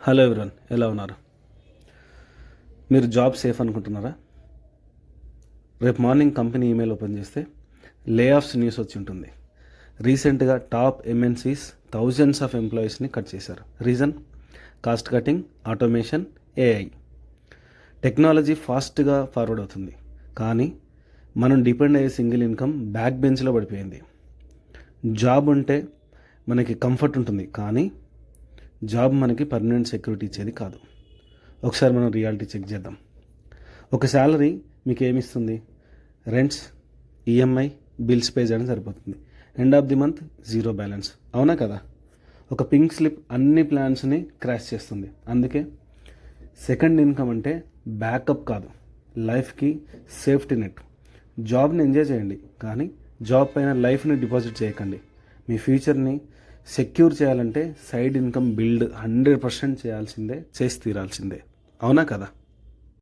Hello ఎవరన్ ఎలా ఉన్నారు? మీరు జాబ్ సేఫ్ అనుకుంటున్నారా? రేపు మార్నింగ్ కంపెనీ ఈమెయిల్ ఓపెన్ చేస్తే లే ఆఫ్స్ న్యూస్ వచ్చి ఉంటుంది. రీసెంట్గా టాప్ ఎంఎన్సీస్ థౌజండ్స్ ఆఫ్ ఎంప్లాయీస్ని కట్ చేశారు. Reason? Cost cutting automation AI technology ఫాస్ట్గా ఫార్వర్డ్ అవుతుంది. కానీ మనం డిపెండ్ అయ్యే సింగిల్ ఇన్కమ్ బ్యాక్ బెంచ్లో పడిపోయింది. జాబ్ ఉంటే మనకి కంఫర్ట్ ఉంటుంది. కానీ జాబ్ మనకి పర్మనెంట్ సెక్యూరిటీ ఇచ్చేది కాదు. ఒకసారి మనం రియాలిటీ చెక్ చేద్దాం. ఒక శాలరీ మీకు ఏమిస్తుంది? రెంట్స్ ఈఎంఐ బిల్స్ పే చేయడం సరిపోతుంది. End of the month zero balance అవునా కదా? ఒక పింక్ స్లిప్ అన్ని ప్లాన్స్ని క్రాష్ చేస్తుంది. అందుకే సెకండ్ ఇన్కమ్ అంటే బ్యాకప్ కాదు. లైఫ్కి సేఫ్టీ నెట్ జాబ్ని ఎంజాయ్ చేయండి కానీ జాబ్ పైన లైఫ్ని డిపాజిట్ చేయకండి. మీ ఫ్యూచర్ని సెక్యూర్ చేయాలంటే side income build hundred percent చేయాల్సిందే చేసి తీరాల్సిందే. అవునా కదా?